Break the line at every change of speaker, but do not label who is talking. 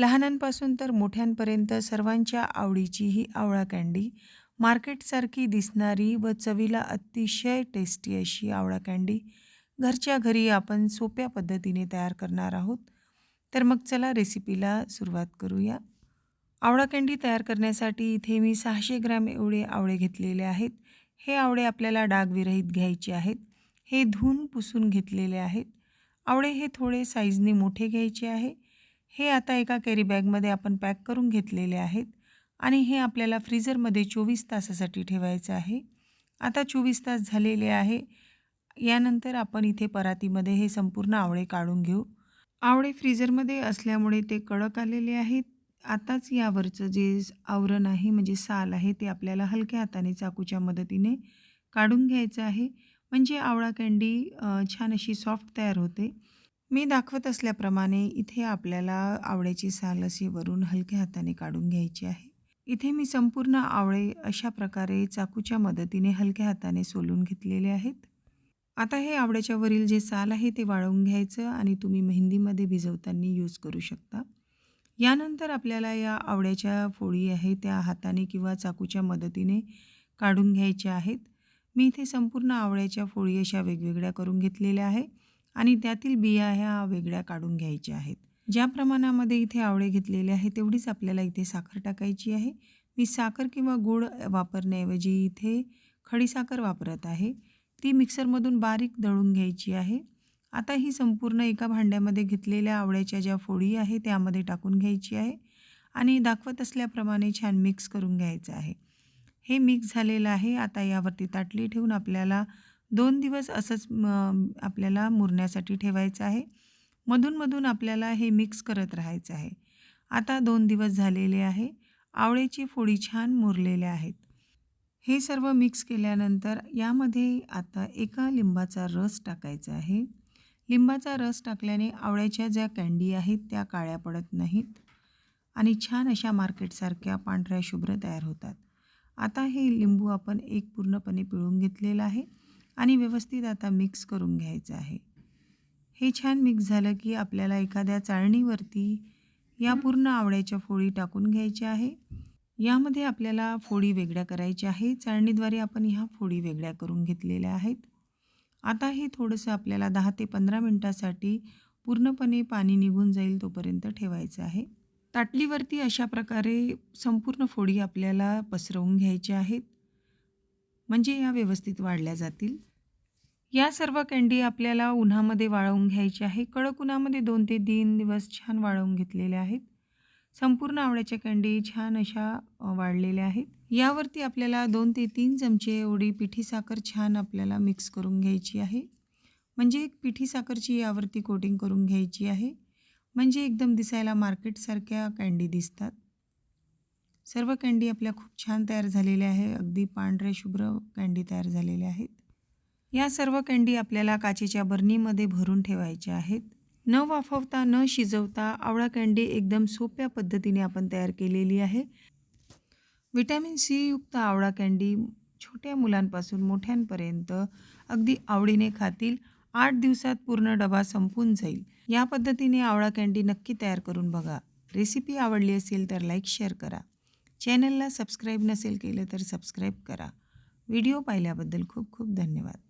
लहानांपासून तर मोठ्यांपर्यंत सर्वांच्या आवडीची ही आवळा कँडी. मार्केटसारखी दिसणारी व चवीला अतिशय टेस्टी अशी आवळा कँडी. घरच्या घरी आपण सोप्या पद्धतीने तयार करणार आहोत. तर मग चला रेसिपीला सुरुवात करूया. आवळा कँडी तयार करण्यासाठी इथे मी सहाशे ग्रॅम एवढे आवळे घेतलेले आहेत. हे आवळे आपल्याला डागविरहित घ्यायचे आहेत. हे धुवून पुसून घेतलेले आहेत. आवळे हे थोडे साईजने मोठे घ्यायचे आहे. हे आता एका कॅरी बॅगमध्ये आपण पॅक करून घेतलेले आहेत आणि हे आपल्याला फ्रीजरमध्ये चोवीस तासासाठी ठेवायचं आहे. आता चोवीस तास झालेले आहे. यानंतर आपण इथे परातीमध्ये हे संपूर्ण आवळे काढून घेऊ. आवळे फ्रीजरमध्ये असल्यामुळे ते कडक आलेले आहेत. आताच यावरचं जे आवरण आहे म्हणजे साल आहे ते आपल्याला हलक्या हाताने चाकूच्या मदतीने काढून घ्यायचं आहे. म्हणजे आवळा कँडी छान अशी सॉफ्ट तयार होते. मी दाखवत असल्याप्रमाणे इथे आपल्याला आवळ्याची साल असे वरून हलक्या हाताने काढून घ्यायची आहे. इथे मी संपूर्ण आवळे अशा प्रकारे चाकूच्या मदतीने हलक्या हाताने सोलून घेतलेले आहेत. आता हे आवड्याच्या वरील जे साल आहे ते वाळवून घ्यायचं आणि तुम्ही मेहंदीमध्ये भिजवताना यूज करू शकता. यानंतर आपल्याला या आवड्याच्या फोडी आहे त्या हाताने किंवा चाकूच्या मदतीने काढून घ्यायच्या आहेत. मी इथे संपूर्ण आवळ्याच्या फोळी अशा वेगवेगळ्या करून घेतलेल्या आहे. आणि त्यातील बिया ह्या वेगळ्या काढून घ्यायच्या आहेत. ज्या प्रमाणामध्ये इथे आवळे घेतलेले आहे तेवढीच आपल्याला इथे साखर टाकायची आहे. मी साखर किंवा गूळ वापरण्याऐवजी इथे खडीसाखर वापरत आहे. ती मिक्सरमधून बारीक दळून घ्यायची आहे. आता ही संपूर्ण एका भांड्यामध्ये घेतलेल्या आवळ्याच्या ज्या फोडी आहे त्यामध्ये टाकून घ्यायची आहे आणि दाखवत असल्याप्रमाणे छान मिक्स करून घ्यायचं आहे. हे मिक्स झालेलं आहे. आता यावरती ताटली ठेवून आपल्याला दोन दिवस असंच आपल्याला मुरण्यासाठी ठेवायचं आहे. मधूनमधून आपल्याला हे मिक्स करत राहायचं आहे. आता दोन दिवस झालेले आहे. आवळ्याची फोडी छान मुरलेल्या आहेत. हे सर्व मिक्स केल्यानंतर यामध्ये आता एका लिंबाचा रस टाकायचा आहे. लिंबाचा रस टाकल्याने आवळ्याच्या ज्या कँडी आहेत त्या काळ्या पडत नाहीत आणि छान अशा मार्केटसारख्या पांढऱ्या शुभ्र तयार होतात. आता हे लिंबू आपण एक पूर्णपणे पिळून घेतलेलं आहे. आणि व्यवस्थित आता मिक्स करून घ्यायचं आहे. हे छान मिक्स झालं की आपल्याला एखाद्या चाळणीवरती या पूर्ण आवळ्याच्या फोडी टाकून घ्यायच्या आहे. यामध्ये आपल्याला फोडी वेगळ्या करायच्या आहे चाळणीद्वारे आपण ह्या फोडी वेगळ्या करून घेतलेल्या आहेत. आता हे थोडंसं आपल्याला दहा ते पंधरा मिनटासाठी पूर्णपणे पाणी निघून जाईल तोपर्यंत ठेवायचं आहे. ताटलीवरती अशा प्रकारे संपूर्ण फोडी आपल्याला पसरवून घ्यायच्या आहेत. म्हणजे या व्यवस्थित वाढल्या जातील. या सर्व कँडी आपल्याला उन्हामध्ये वाळवून घ्यायची आहे. कडक उन्हामध्ये दोन ते तीन दिवस छान वाळवून घेतलेल्या आहेत. संपूर्ण आवळ्याच्या कँडी छान अशा वाढलेल्या आहेत. यावरती आपल्याला दोन ते तीन चमचे एवढी पिठी साखर छान आपल्याला मिक्स करून घ्यायची आहे. म्हणजे एक पिठी साखरची यावरती कोटिंग करून घ्यायची आहे. म्हणजे एकदम दिसायला मार्केटसारख्या कँडी दिसतात. सर्व कँडी आपल्या खूप छान तयार झालेल्या आहे. अगदी पांढऱ्या शुभ्र कँडी तयार झालेल्या आहेत. या सर्व कँडी आपल्याला काचेच्या बर्नीमध्ये भरून ठेवायच्या आहेत. न वाफवता न शिजवता आवळा कँडी एकदम सोप्या पद्धतीने आपण तयार केलेली आहे. विटॅमिन सी युक्त आवळा कँडी छोट्या मुलांपासून मोठ्यांपर्यंत अगदी आवडीने खातील. आठ दिवसात पूर्ण डबा संपून जाईल. या पद्धतीने आवळा कँडी नक्की तयार करून बघा. रेसिपी आवडली असेल तर लाईक शेअर करा. चॅनलला सबस्क्राईब नसेल केलं तर सबस्क्राईब करा. व्हिडिओ पाहिल्याबद्दल खूप खूप धन्यवाद.